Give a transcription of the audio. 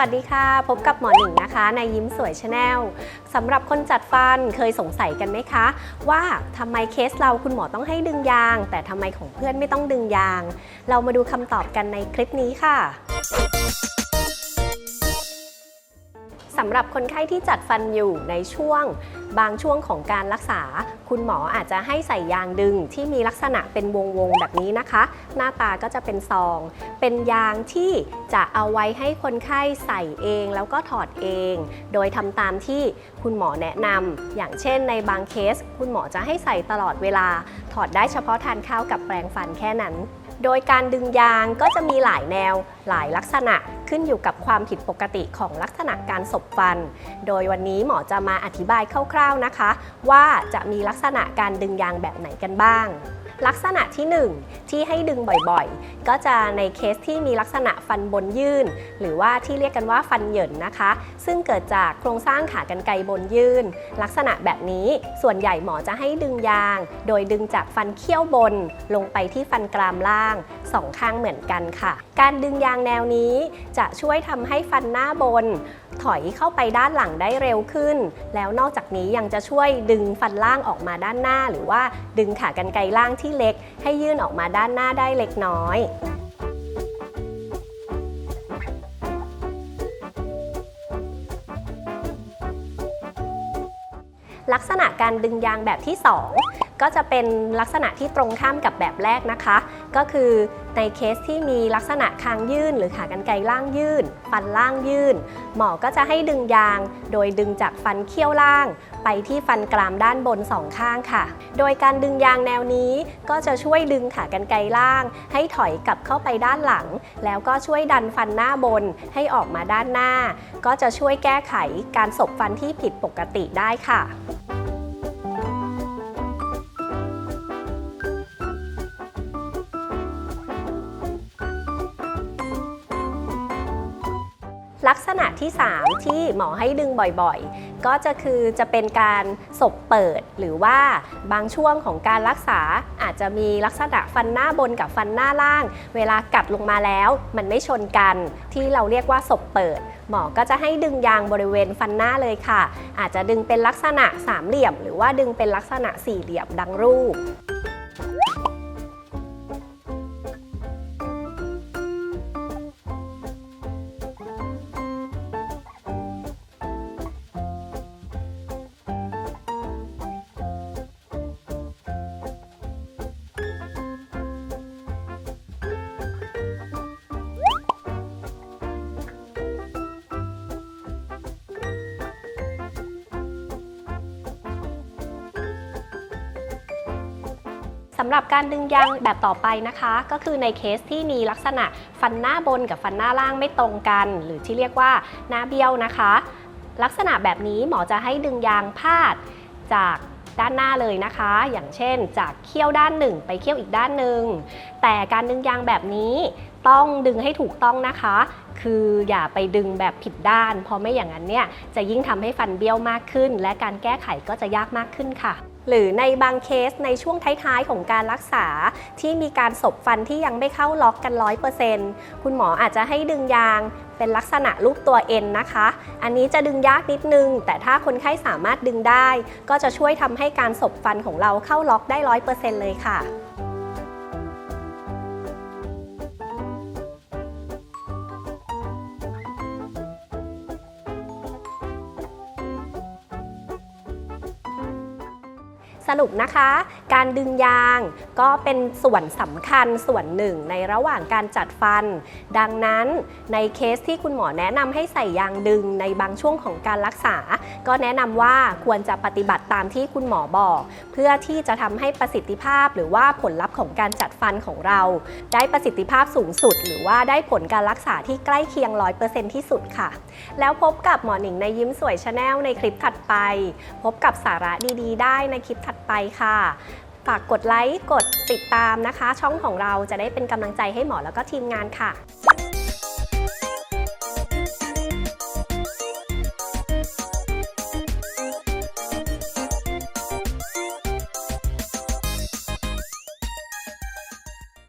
วัสดีค่ะ พบกับหมอหนิงนะคะ ในยิ้มสวยชาแนลสำหรับคนจัดฟันเคยสงสัยกันไหมคะ ว่าทำไมเคสเราคุณหมอต้องให้ดึงยาง แต่ทำไมของเพื่อนไม่ต้องดึงยาง เรามาดูคำตอบกันในคลิปนี้ค่ะ สำหรับคนไข้ที่จัดฟันอยู่ในช่วง บางช่วงของการรักษา คุณหมออาจจะให้ใส่ยางดึงที่มีลักษณะเป็นวงวงๆแบบนี้นะคะ หน้าตาก็จะเป็นซอง เป็นยางที่จะเอาไว้ให้คนไข้ใส่เองแล้วก็ถอดเอง โดยทำตามที่คุณหมอแนะนำอย่างเช่นในบางเคส คุณหมอจะให้ใส่ตลอดเวลา ถอดได้เฉพาะทานข้าวกับแปรงฟันแค่นั้น โดยการดึงยางก็จะมีหลายแนว หลายลักษณะขึ้นอยู่กับความผิดปกติของลักษณะการสบฟัน โดยวันนี้หมอจะมาอธิบายคร่าวๆนะคะ ว่าจะมีลักษณะการดึงยางแบบไหนกันบ้าง ลักษณะที่ 1 ที่ให้ดึงบ่อยๆ ก็จะในเคสที่มีลักษณะฟันบนยื่น หรือว่าที่เรียกกันว่าฟันเหยินนะคะ ซึ่งเกิดจากโครงสร้างขากรรไกรบนยื่น ลักษณะแบบนี้ส่วนใหญ่หมอจะให้ดึงยาง โดยดึงจากฟันเขี้ยวบน ลงไปที่ฟันกรามล่างสองข้างเหมือนกันค่ะ การดึงยางแนวนี้จะช่วยทำให้ฟันหน้าบน ถอยเข้าไปด้านหลังได้เร็วขึ้น แล้วนอกจากนี้ยังจะช่วยดึงฟันล่างออกมาด้านหน้า หรือว่าดึงขากรรไกรล่างที่เล็กให้ยื่นออกมาด้านหน้าได้เล็กน้อยลักษณะการดึงยางแบบที่ 2 ก็จะเป็นลักษณะที่ตรงข้ามกับแบบแรกนะคะ ก็คือ ในเคสที่มีลักษณะคางยื่น หรือขากรรไกรล่างยื่น ฟันล่างยื่น หมอก็จะให้ดึงยาง โดยดึงจากฟันเขี้ยวล่าง ไปที่ฟันกรามด้านบนสองข้างค่ะ โดยการดึงยางแนวนี้ก็จะช่วยดึงขากรรไกรล่าง ให้ถอยกลับเข้าไปด้านหลัง แล้วก็ช่วยดันฟันหน้าบนให้ออกมาด้านหน้า ก็จะช่วยแก้ไขการสบฟันที่ผิดปกติได้ค่ะ ลักษณะที่ 3 ที่หมอให้ดึงบ่อยๆ ก็จะคือจะเป็นการศพเปิด หรือว่าบางช่วงของการรักษาอาจจะมีลักษณะฟันหน้าบนกับฟันหน้าล่าง เวลากัดลงมาแล้วมันไม่ชนกัน ที่เราเรียกว่าศพเปิด หมอก็จะให้ดึงยางบริเวณฟันหน้าเลยค่ะ อาจจะดึงเป็นลักษณะสามเหลี่ยม หรือว่าดึงเป็นลักษณะสี่เหลี่ยมดังรูปำหรับการดึงยางแบบต่อไปนะคะ ก็คือในเคสที่มีลักษณะฟันหน้าบนกับฟันหน้าล่างไม่ตรงกัน หรือที่เรียกว่าหน้าเบี้ยวนะคะ ลักษณะแบบนี้หมอจะให้ดึงยางพาดจากด้านหน้าเลยนะคะ อย่างเช่น จากเขี้ยวด้านหนึ่งไปเขี้ยวอีกด้านหนึ่ง แต่การดึงยางแบบนี้ต้องดึงให้ถูกต้องนะคะ คืออย่าไปดึงแบบผิดด้าน เพราะไม่อย่างนั้นเนี่ยจะยิ่งทำให้ฟันเบี้ยวมากขึ้น และการแก้ไขก็จะยากมากขึ้นค่ะ หรือในบางเคสในช่วงท้ายๆ ของการรักษาที่มีการสบฟันที่ยังไม่เข้าล็อกกัน 100%คุณหมออาจจะให้ดึงยางเป็นลักษณะรูปตัว N นะคะ อันนี้จะดึงยากนิดนึง แต่ถ้าคนไข้สามารถดึงได้ ก็จะช่วยทำให้การสบฟันของเราเข้าล็อกได้ 100%เลยค่ะ สรุปนะคะ การดึงยางก็เป็นส่วนสำคัญส่วนหนึ่งในระหว่างการจัดฟัน ดังนั้นในเคสที่คุณหมอแนะนำให้ใส่ยางดึงในบางช่วงของการรักษา ก็แนะนำว่าควรจะปฏิบัติตามที่คุณหมอบอก เพื่อที่จะทำให้ประสิทธิภาพหรือว่าผลลัพธ์ของการจัดฟันของเรา ได้ประสิทธิภาพสูงสุด หรือว่าได้ผลการรักษาที่ใกล้เคียง 100%ที่สุดค่ะ แล้วพบกับหมอหนิงในยิ้มสวยชาแนลในคลิปถัดไป พบกับสาระดีๆ ได้ในคลิปถัด ไปค่ะ ฝากกดไลค์ กดติดตามนะคะ ช่องของเราจะได้เป็นกำลังใจให้หมอแล้วก็ทีมงานค่ะ